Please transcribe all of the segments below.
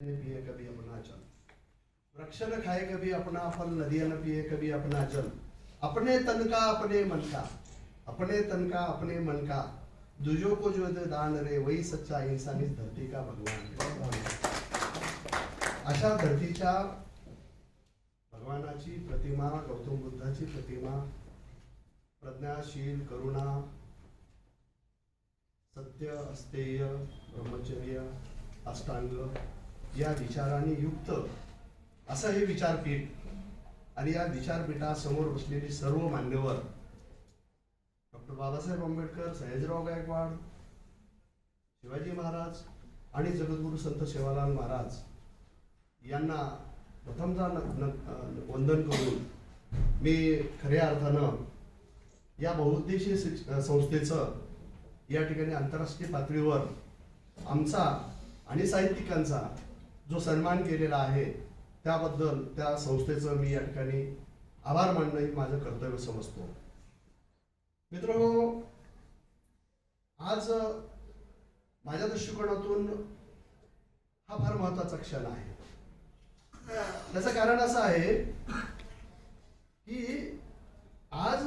पिए कभी अपना जल वृक्ष न खाए कभी अपना फल नदियां न पिए कभी अपना जल अपने तन का अपने मन का। अपने तन का अपने मन का। दूजों को जो दान रे वही सच्चा इंसान इस धरती का भगवान है. अशा धरतीच्या भगवानाची प्रतिमा गौतम बुद्धाची प्रतिमा प्रज्ञाशील करुणा सत्य अस्तेय ब्रह्मचर्य अष्टांग या विचाराने युक्त. असं हे विचारपीठ आणि या विचारपीठासमोर बसलेली सर्व मान्यवर. डॉक्टर बाबासाहेब आंबेडकर सयाजीराव गायकवाड शिवाजी महाराज आणि जगद्गुरू संत सेवालाल महाराज यांना प्रथमतः वंदन करून मी खऱ्या अर्थानं या बहुउद्देशीय संस्थेचं या ठिकाणी आंतरराष्ट्रीय पातळीवर आमचा आणि साहित्यिकांचा जो सन्मान केलेला आहे त्याबद्दल त्या संस्थेचं मी या ठिकाणी आभार मानणं हे माझं कर्तव्य समजतो. मित्रांनो आज माझ्या दृष्टिकोनातून हा फार महत्त्वाचा क्षण आहे. त्याचं कारण असं आहे की आज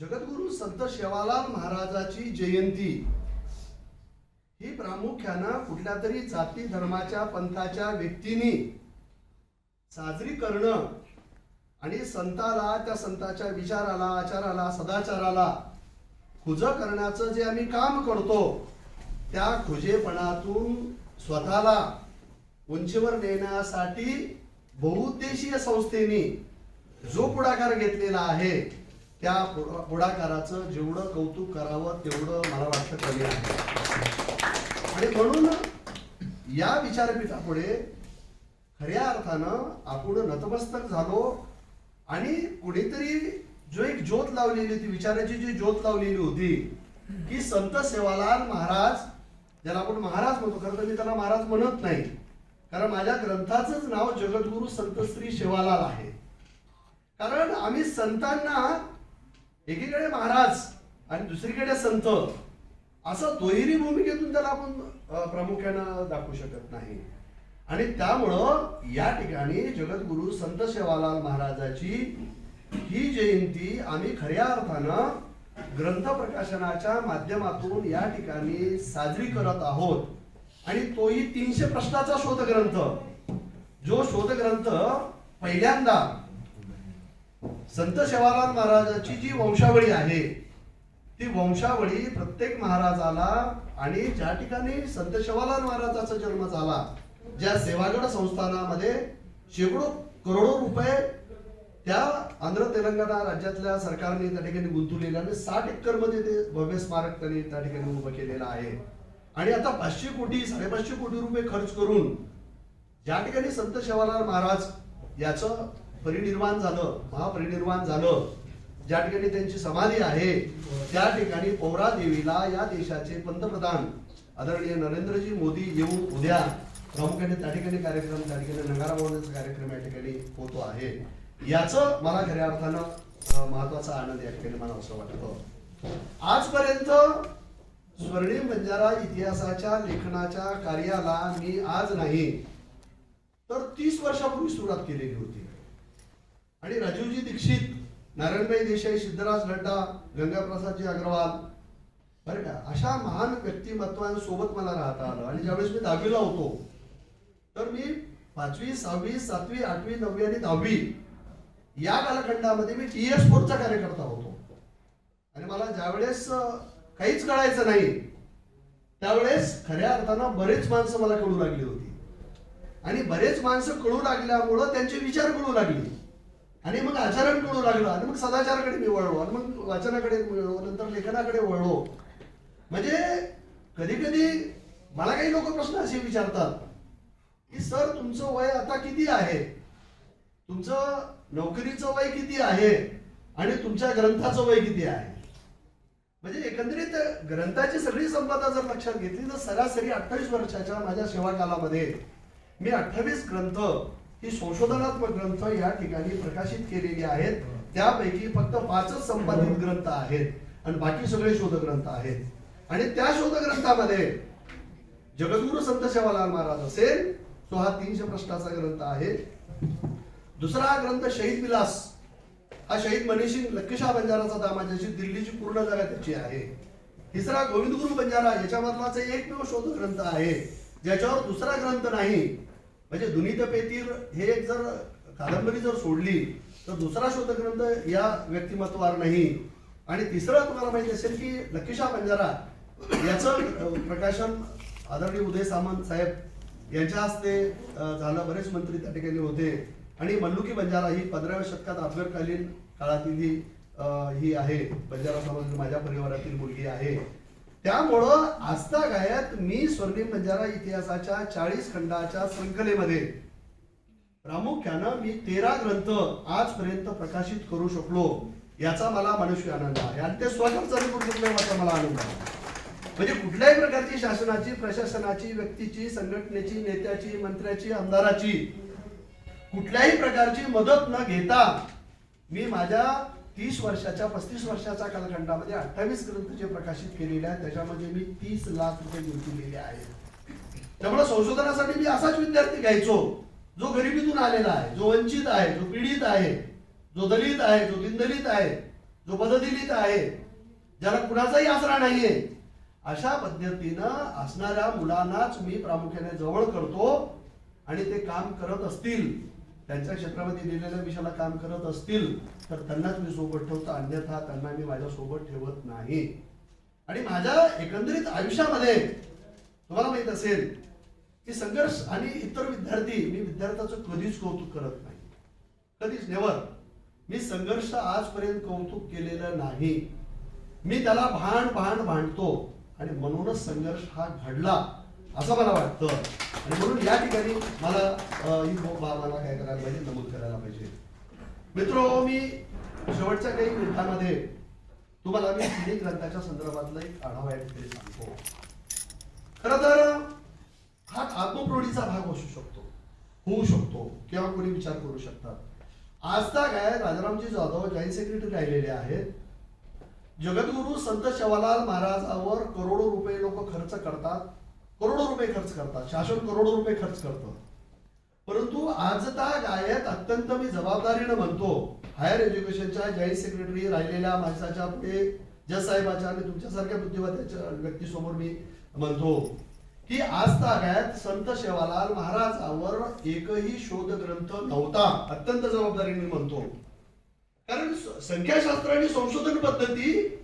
जगद्गुरु संत शेवालाल महाराजाची जयंती ही प्रामुख्यानं कुठल्या तरी जाती धर्माच्या पंथाच्या व्यक्तींनी साजरी करणं आणि संताला त्या संताच्या विचाराला आचाराला सदाचाराला खुज करण्याचं जे आम्ही काम करतो त्या खुजेपणातून स्वतःला उंचीवर नेण्यासाठी बहुउद्देशीय संस्थेने जो पुढाकार घेतलेला आहे त्या पुढा- पुढाकाराचं जेवढं कौतुक करावं तेवढं मला वाटतं कमी आहे. आणि म्हणून या विचारपीठापुढे खऱ्या अर्थानं आपण नतमस्तक झालो आणि कुणीतरी जो एक ज्योत लावलेली होती विचाराची जी ज्योत लावलेली होती की संत सेवालाल महाराज ज्याला आपण महाराज म्हणतो खरं तर मी त्याला महाराज म्हणत नाही कारण माझ्या ग्रंथाचंच नाव जगद्गुरु संत श्री शेवालाल आहे. कारण आम्ही संतांना एकीकडे महाराज आणि दुसरीकडे संत असं दुहेरी भूमिकेतून त्याला आपण प्रामुख्यानं दाखवू शकत नाही. आणि त्यामुळं या ठिकाणी जगद्गुरु संत सेवालाल महाराजाची ही जयंती आम्ही खऱ्या अर्थानं ग्रंथ प्रकाशनाच्या माध्यमातून या ठिकाणी साजरी करत आहोत. आणि तोही तीनशे प्रश्नाचा शोधग्रंथ. जो शोधग्रंथ पहिल्यांदा संत सेवालाल महाराजाची जी वंशावळी आहे ती वंशावळी प्रत्येक महाराजाला आणि ज्या ठिकाणी संत शवालाल महाराजाचा जन्म झाला ज्या सेवागड संस्थानामध्ये शेकडो करोडो रुपये त्या आंध्र तेलंगणा राज्यातल्या सरकारने त्या ठिकाणी गुंतवलेले आणि साठ एकरमध्ये ते भव्य स्मारक त्यांनी त्या ठिकाणी उभं केलेलं आहे. आणि आता पाचशे कोटी साडेपाचशे कोटी रुपये खर्च करून ज्या ठिकाणी संत शेवालाल महाराज याचं परिनिर्वाण झालं महापरिनिर्वाण झालं ज्या ठिकाणी त्यांची समाधी आहे त्या ठिकाणी पौरा देवीला या देशाचे पंतप्रधान आदरणीय नरेंद्रजी मोदी येऊन उद्या. प्रामुख्याने त्या ठिकाणी कार्यक्रम त्या ठिकाणी नगारा कार्यक्रम या ठिकाणी होतो आहे. याचं मला खऱ्या अर्थानं महत्त्वाचा आनंद या ठिकाणी मला असं वाटतं. आजपर्यंत स्वर्णिम बंजारा इतिहासाच्या लेखनाच्या कार्याला मी आज नाही तर तीस वर्षापूर्वी सुरुवात केलेली होती. आणि राजीवजी दीक्षित नारायणभाई देसाई सिद्धराज लड्डा गंगाप्रसादजी अग्रवाल. बरं का? अशा महान व्यक्तिमत्वांसोबत मला राहता आलं. आणि ज्यावेळेस मी दहावीला होतो तर मी पाचवी सहावी सातवी आठवी नववी आणि दहावी या कालखंडामध्ये मी टी e एस फोरचा कार्यकर्ता होतो. आणि मला ज्यावेळेस काहीच कळायचं नाही त्यावेळेस खऱ्या अर्थानं बरेच माणसं मला कळू लागली होती. आणि बरेच माणसं कळू लागल्यामुळं त्यांचे विचार कळू लागले. आणि मग आचरण कळू लागलं आणि मग सदाचाराकडे मी वळलो. आणि मग वाचनाकडे वळलो. नंतर लेखनाकडे वळलो. म्हणजे कधी कधी मला काही लोक प्रश्न असे विचारतात की सर तुमचं वय आता किती आहे? तुमचं नोकरीचं वय किती आहे? आणि तुमच्या ग्रंथाचं वय किती आहे? म्हणजे एकंदरीत ग्रंथाची सगळी संपदा जर लक्षात घेतली तर सरासरी अठ्ठावीस वर्षाच्या माझ्या सेवा कालामध्ये मी अठ्ठावीस ग्रंथ ही संशोधनात्मक ग्रंथ या ठिकाणी प्रकाशित केलेली आहेत. त्यापैकी फक्त पाचच संपादित ग्रंथ आहेत आणि बाकी सगळे शोधग्रंथ आहेत. आणि त्या शोधग्रंथामध्ये जगद्गुरु संत सेवालाल महाराज असेल तो हा तीनशे प्रश्नाचा ग्रंथ आहे. दुसरा ग्रंथ शहीद विलास. हा शहीद मनीषी लक्केशा बंजाराचा दामाजाची दिल्लीची पूर्ण जागा त्याची आहे. तिसरा गोविंदगुरु बंजारा याच्यामधलाच एकमेव शोध ग्रंथ आहे. ज्याच्यावर दुसरा ग्रंथ नाही म्हणजे दुनित पेतीर हे एक जर कादंबरी जर सोडली तर दुसरा शोधग्रंथ या व्यक्तिमत्वावर नाही. आणि तिसरं तुम्हाला माहिती असेल की लक्कीशा बंजारा याचं प्रकाशन आदरणीय उदय सामंत साहेब यांच्या हस्ते झालं. बरेच मंत्री त्या ठिकाणी होते. आणि मल्लुकी बंजारा ही पंधराव्या शतकात अफगरकालीन काळातील ही ही आहे. बंजारा समाज माझ्या परिवारातील मुलगी आहे. त्यामुळं आजतागायत मी स्वर्णिम बंजारा इतिहासाच्या चाळीस खंडाच्या शृंखलेमध्ये प्रामुख्यानं मी तेरा ग्रंथ आजपर्यंत प्रकाशित करू शकलो याचा मला मनुष्य आनंद आहे. आणि ते स्वतः चालू करू शकलो याचा मला आनंद आहे. म्हणजे कुठल्याही प्रकारची शासनाची प्रशासनाची व्यक्तीची संघटनेची नेत्याची मंत्र्याची आमदाराची कुठल्याही प्रकारची मदत न घेता मी माझ्या तीस वर्षाच्या पस्तीस वर्षाच्या कालखंडामध्ये अठ्ठावीस ग्रंथ जे प्रकाशित केलेले आहेत त्याच्यामध्ये मी तीस लाख रुपये गुंतवलेले आहेत. त्यामुळे संशोधनासाठी मी असाच विद्यार्थी घ्यायचो जो गरिबीतून आलेला आहे जो वंचित आहे जो पीडित आहे जो दलित आहे जो दिनदलित आहे जो पददलित आहे ज्याला कुणाचाही आसरा नाहीये. अशा पद्धतीनं असणाऱ्या मुलांनाच मी प्रामुख्याने जवळ करतो आणि ते काम करत असतील. त्यांच्या क्षेत्रामध्ये दिलेल्या विषयाला काम करत असतील तर त्यांनाच मी सोबत ठेवतो अन्यथा त्यांना मी माझ्या सोबत ठेवत नाही. आणि माझ्या एकंदरीत आयुष्यामध्ये तुम्हाला माहीत असेल की संघर्ष आणि इतर विद्यार्थी मी विद्यार्थ्याचं कधीच कौतुक करत नाही. कधीच नेवर मी संघर्ष आजपर्यंत कौतुक केलेलं नाही. मी त्याला भांड भांड भांडतो आणि म्हणूनच संघर्ष हा घडला. असं मला वाटतं. आणि म्हणून या ठिकाणी मला ही बाब काय करायला पाहिजे नमूद करायला पाहिजे. मित्र मी शेवटच्या काही मिनिटांमध्ये तुम्हाला मी तिन्ही ग्रंथाच्या संदर्भातला एक आढावा या ठिकाणी सांगतो. खर तर हा आत्मप्रौढीचा भाग असू शकतो होऊ शकतो किंवा कोणी विचार करू शकतात. आज तर काय राजारामजी जाधव जॉईंट सेक्रेटरी राहिलेले आहेत. जगद्गुरु संत शवालाल महाराजावर करोडो रुपये लोक खर्च करतात. करोडो रुपये खर्च करतात. शासन करोडो रुपये खर्च करतं. परंतु आजता गायत अत्यंत मी जबाबदारीनं म्हणतो हायर एज्युकेशनच्या जॉईंट सेक्रेटरी राहिलेल्या माणसाच्या पुढे जज साहेबाच्या आणि तुमच्यासारख्या बुद्धिमत्तेच्या व्यक्तीसमोर मी म्हणतो की आज तागायत संत शेवालाल महाराजावर एकही शोध ग्रंथ नव्हता. अत्यंत जबाबदारीने म्हणतो. कारण संख्याशास्त्र आणि संशोधन पद्धती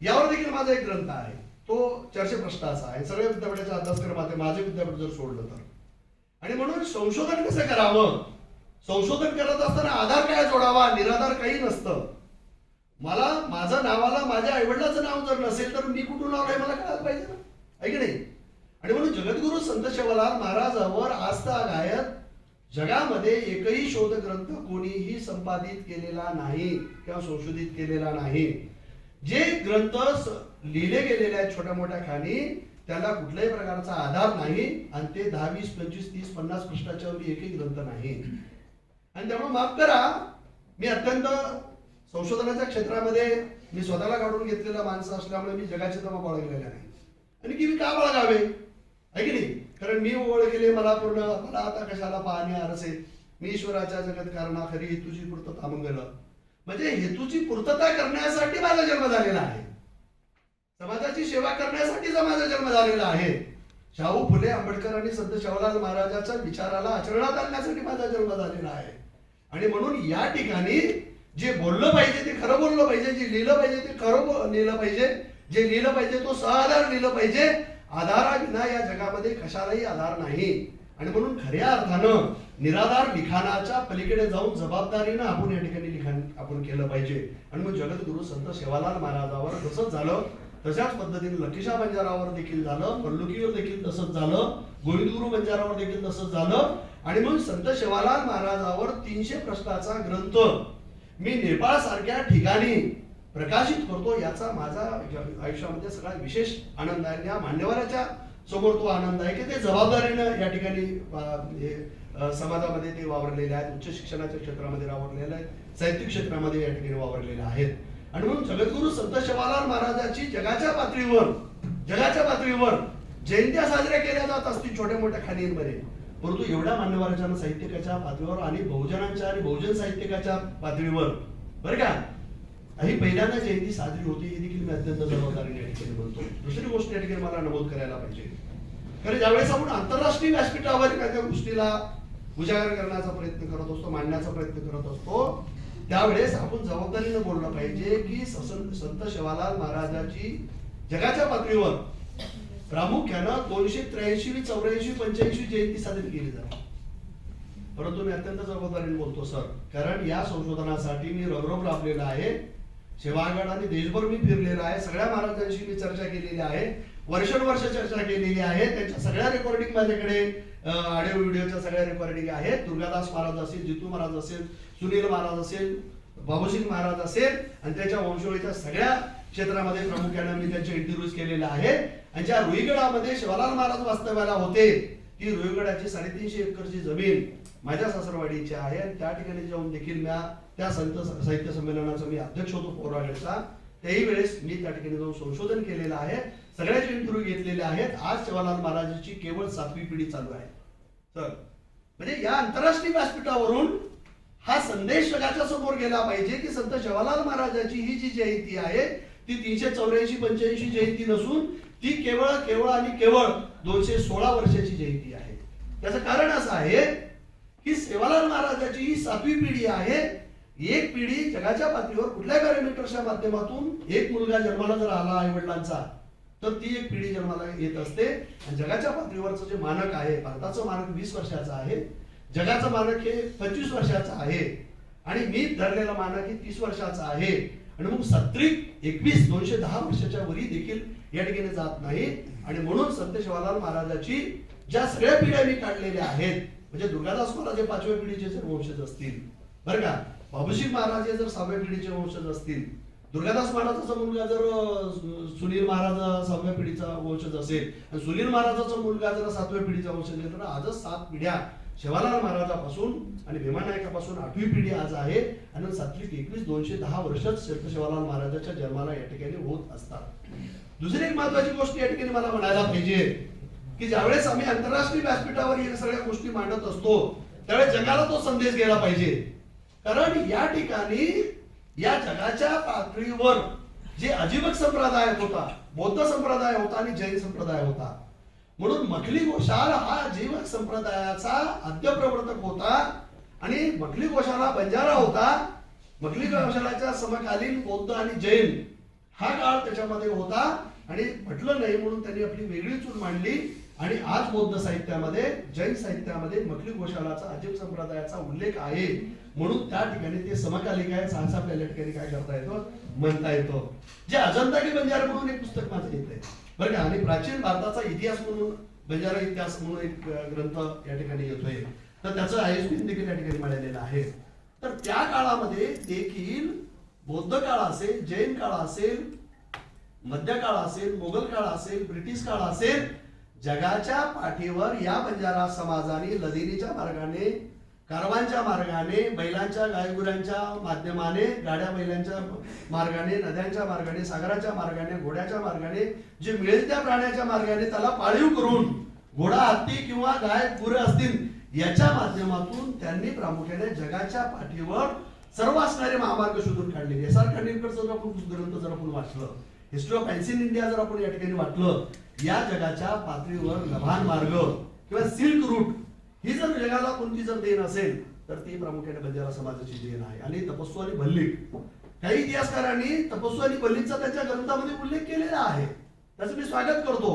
यावर देखील माझा एक ग्रंथ आहे. तो चारशे असा आहे. सगळ्या विद्यापीठाच्या अभ्यासक्रमात आहे माझे विद्यापीठ जर सोडलं तर. आणि म्हणून संशोधन कसं करावं? संशोधन करत असताना आधार काय जोडावा? निराधार काही नसतं. मला माझं नावाला माझ्या आईवडिलाचं नाव जर नसेल तर मी कुठून नाव आहे मला कळायला पाहिजे ना? आहे की नाही? आणि म्हणून जगद्गुरु संत शेवलाल महाराजावर आस्था गायत जगामध्ये एकही शोध ग्रंथ कोणीही संपादित केलेला नाही किंवा संशोधित केलेला नाही. जे ग्रंथ लिहिले गेलेले आहेत छोट्या मोठ्या खाणी त्याला कुठल्याही प्रकारचा आधार नाही आणि ते दहा वीस पंचवीस तीस पन्नास पृष्ठाच्या एक एक ग्रंथ नाही. आणि त्यामुळे माफ करा मी अत्यंत संशोधनाच्या क्षेत्रामध्ये मी स्वतःला काढून घेतलेला माणसं असल्यामुळे मी जगाचे तमा गेलेला नाही. आणि की मी का बाळगावे? आहे की नाही? कारण मी ओळखले मला पूर्ण मला आता कशाला पाहणे आरसे? मी ईश्वराच्या जगत कारणा खरी हेतूची पूर्तता मंगल. म्हणजे हेतूची पूर्तता करण्यासाठी माझा जन्म झालेला आहे. समाजाची सेवा करण्यासाठी माझा जन्म झालेला आहे शाहू फुले आंबेडकर आणि संत शाहूलाल महाराजाच्या विचाराला आचरणात आणण्यासाठी माझा जन्म झालेला आहे. आणि म्हणून या ठिकाणी जे बोललं पाहिजे ते खरं बोललं पाहिजे जे लिहिलं पाहिजे ते खरं लिहिलं पाहिजे. जे लिहिलं पाहिजे तो सआधार लिहिलं पाहिजे. आधाराविना या जगामध्ये कशालाही आधार नाही. आणि म्हणून खऱ्या अर्थानं निराधार लिखाणाच्या पलीकडे जाऊन जबाबदारीनं आपण या ठिकाणी लिखाण आपण केलं पाहिजे. आणि मग जगद्गुरु संत सेवालाल महाराजावर तसंच झालं. तशाच पद्धतीने लखिशा बंजारावर देखील झालं पल्लुकीवर देखील तसंच झालं गोविंदगुरु बंजारावर देखील तसंच झालं. आणि मग संत शिवालाल महाराजावर तीनशे प्रश्नाचा ग्रंथ. मी नेपाळ सारख्या ठिकाणी प्रकाशित करतो याचा माझा आयुष्यामध्ये सगळा विशेष आनंद आहे. या मान्यवराच्या समोर तो आनंद आहे की ते जबाबदारीनं या ठिकाणी समाजामध्ये ते वावरलेले आहेत. उच्च शिक्षणाच्या क्षेत्रामध्ये वावरलेले आहेत. साहित्यिक क्षेत्रामध्ये या ठिकाणी वावरलेले आहेत. आणि म्हणून जगद्गुरु संत शिवालाल महाराजाची जगाच्या पातळीवर जगाच्या पातळीवर जयंत्या साजऱ्या केल्या जात असतील छोट्या मोठ्या खाणींमध्ये. परंतु एवढ्या मान्यवरांच्या साहित्यिकाच्या पातळीवर आणि बहुजनांच्या आणि बहुजन साहित्यिकाच्या पातळीवर बरं का? ही पहिल्यांदा जयंती साजरी होती हे देखील मी अत्यंत जबाबदारीने या ठिकाणी बोलतो. दुसरी गोष्ट या ठिकाणी मला नमूद करायला पाहिजे. कारण ज्यावेळेस आपण आंतरराष्ट्रीय व्यासपीठावर एखाद्या गोष्टीला उजागर करण्याचा प्रयत्न करत असतो मांडण्याचा प्रयत्न करत असतो त्यावेळेस आपण जबाबदारीनं बोललं पाहिजे की संत शिवालाल महाराजाची जगाच्या पातळीवर प्रामुख्यानं दोनशे त्र्याऐंशी चौऱ्याऐंशी पंच्याऐंशी जयंती साजरी केली जाते. परंतु मी अत्यंत जबाबदारीने बोलतो सर. कारण या संशोधनासाठी मी रबरब राबलेला आहे. सेवागड आणि देशभर मी फिरलेला आहे. सगळ्या महाराजांशी मी चर्चा केलेली आहे. वर्षानुवर्ष चर्चा केलेली आहे. त्यांच्या सगळ्या रेकॉर्डिंग माझ्याकडे ऑडिओ व्हिडिओच्या सगळ्या रेकॉर्डिंग आहेत. दुर्गादास महाराज असेल जितू महाराज असेल सुनील महाराज असेल बाबूसिंग महाराज असेल आणि त्याच्या वंशोळीच्या सगळ्या क्षेत्रामध्ये प्रामुख्याने मी त्यांचे इंटरव्ह्यूज केलेले आहेत. आणि ज्या रुईगडामध्ये शिवालाल महाराज वास्तव्याला होते ती रुईगडाची साडेतीनशे एकरची जमीन माझ्या सासरवाडीची आहे. आणि त्या ठिकाणी जाऊन देखील मी त्या संत साहित्य संमेलनाचा मी अध्यक्ष होतो पौरागडचा त्याही वेळेस मी त्या ठिकाणी जाऊन संशोधन केलेलं आहे. सगळ्याचे इंटरव्ह्यू घेतलेले आहेत. आज शिवालाल महाराजांची केवळ सातवी पिढी चालू आहे. तर म्हणजे या आंतरराष्ट्रीय व्यासपीठावरून हा संदेश जगाच्या समोर गेला पाहिजे की संत जवाहरलाल महाराजांची ही जी जयंती आहे ती तीनशे चौऱ्याऐंशी पंच्याऐंशी जयंती नसून ती केवळ केवळ आणि केवळ दोनशे सोळा वर्षाची जयंती आहे. त्याचं कारण असं आहे की सेवालाल महाराजाची ही सातवी पिढी आहे. एक पिढी जगाच्या पातळीवर कुठल्या पॅरामीटर्सच्या माध्यमातून एक मुलगा जन्माला जर आला आई वडिलांचा तर ती एक पिढी जन्माला येत असते. आणि जगाच्या पातळीवरचं जे मानक आहे भारताचं मानक वीस वर्षाचं आहे. जगाचं मानक हे पंचवीस वर्षाचं आहे. आणि मी धरलेलं मानक हे तीस वर्षाचं आहे. आणि मग सत्रिक एकवीस दोनशे दहा वर्षाच्या वरी देखील या ठिकाणी जात नाही. आणि म्हणून संत शिवालाल महाराजाची ज्या सगळ्या पिढ्या मी काढलेल्या आहेत म्हणजे दुर्गादास महाराज हे पाचव्या पिढीचे जर वंशज असतील बरं का? बाबूशी महाराज हे जर सहाव्या पिढीचे वंशज असतील दुर्गादास महाराजाचा मुलगा जर सुनील महाराज सहाव्या पिढीचा वंशज असेल आणि सुनील महाराजाचा मुलगा जर सातव्या पिढीचा वंशज असेल तर आजच सात पिढ्या शिवालाल महाराजापासून आणि भीमानायकापासून आठवी पिढी आज आहे आणि सात्विक एकवीस दोनशे दहा वर्षच संत शिवालाल महाराजाच्या जन्माला या ठिकाणी होत असतात. दुसरी एक महत्वाची गोष्ट या ठिकाणी मला म्हणायला पाहिजे की ज्यावेळेस आम्ही आंतरराष्ट्रीय व्यासपीठावर या सगळ्या गोष्टी मांडत असतो त्यावेळेस जगाला तो संदेश गेला पाहिजे. कारण या ठिकाणी या जगाच्या पातळीवर जे अजिबक संप्रदाय होता बौद्ध संप्रदाय होता आणि जैन संप्रदाय होता म्हणून मखली गोशाल हा अजिबक संप्रदायाचा अद्यप्रवर्तक होता आणि मखली गोशाला बंजारा होता. मखली गोशालाच्या समकालीन बौद्ध आणि जैन हा काळ त्याच्यामध्ये होता आणि म्हटलं नाही म्हणून त्यांनी आपली वेगळी चूल मांडली. आणि आज बौद्ध साहित्यामध्ये जैन साहित्यामध्ये मखली गोशालाचा अजीब संप्रदायाचा उल्लेख आहे. म्हणून त्या ठिकाणी ते समकालिक आहे सहसा आपल्याला ठिकाणी काय करता येतो? म्हणता येतो. जे अजंता की बंजारा म्हणून एक पुस्तक माझं येत आहे बरं का? आणि प्राचीन भारताचा इतिहास म्हणून बंजारा इतिहास म्हणून एक ग्रंथ या ठिकाणी येतोय. तर त्याचं आयोजन देखील या ठिकाणी मिळालेलं आहे. तर त्या काळामध्ये देखील बौद्ध काळ असेल जैन काळ असेल मध्य काळ असेल मोगल काळ असेल ब्रिटिश काळ असेल जगाच्या पाठीवर या बंजारा समाजाने लदिनीच्या मार्गाने कारवांच्या मार्गाने बैलांच्या गायगुरांच्या माध्यमाने गाड्या बैलांच्या मार्गाने नद्यांच्या मार्गाने सागराच्या मार्गाने घोड्याच्या मार्गाने जे मिळेल त्या प्राण्याच्या मार्गाने त्याला पाळीव करून घोडा हत्ती किंवा गाय गुरे असतील याच्या माध्यमातून त्यांनी प्रामुख्याने जगाच्या पाठीवर सर्व असणारे महामार्ग शोधून काढले. एस आर खांडेकरचं जर आपण ग्रंथ जर आपण वाचलं हिस्ट्री ऑफ एन्सियन इंडिया जर आपण या ठिकाणी वाटलं या जगाच्या पातळीवर लभान मार्ग किंवा सिल्क रूट ही जर जगाला कोणती जर देण असेल तर ती प्रामुख्याने बंजारा समाजाची देण आहे. आणि तपस्व आणि भल्लिक काही इतिहासकारांनी तपस्व आणि भल्लिकचा त्यांच्या ग्रंथामध्ये उल्लेख केलेला आहे. त्याचं मी स्वागत करतो.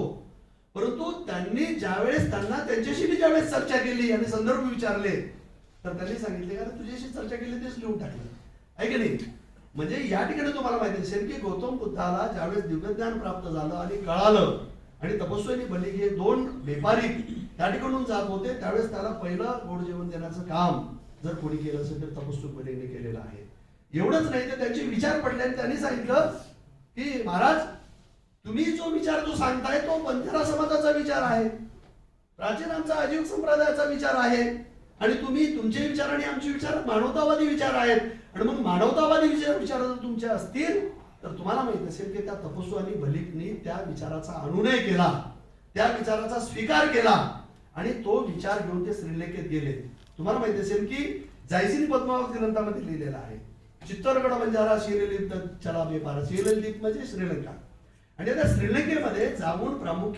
परंतु त्यांनी ज्यावेळेस त्यांना त्यांच्याशी मी ज्यावेळेस चर्चा केली आणि संदर्भ विचारले तर त्यांनी सांगितले का तुझ्याशी चर्चा केली तेच लिहून टाकलं. आहे की नाही? म्हणजे या ठिकाणी तुम्हाला माहिती असेल की गौतम बुद्धाला ज्यावेळेस दिव्यज्ञान प्राप्त झालं आणि कळालं आणि तपस्वी आणि बलिक हे दोन व्यापारी त्या ठिकाणून जात होते त्यावेळेस त्याला पहिलं गोड जेवण देण्याचं काम जर कोणी केलं असेल तर तपस्वी केलेलं आहे. एवढंच नाही तर त्यांचे विचार पडले आणि त्यांनी सांगितलं की महाराज तुम्ही जो विचार जो सांगताय तो बंजारा समाजाचा विचार आहे. प्राचीन आमचा अजीव संप्रदायाचा विचार आहे. आणि तुम्ही तुमचे विचार आणि आमचे विचार मानवतावादी विचार आहेत. आणि मग मानवतावादी विचार विचार जर तुमचे असतील तर तुम्हाला माहीत असेल की त्या तपस्वी आणि भलिकनी त्या विचाराचा अनुनय केला. त्या विचाराचा स्वीकार केला. आणि तो विचार घेऊन ते श्रीलेखेत गेले. तुम्हाला माहिती असेल की जायसिनी पद्मावती ग्रंथामध्ये लिहिलेला आहे. चित्रपट म्हणजे आला श्रीलिप्त चला बेपार शिरलिप म्हणजे श्रीलंका. आणि त्या श्रीलंकेमध्ये जाऊन प्रामुख्याने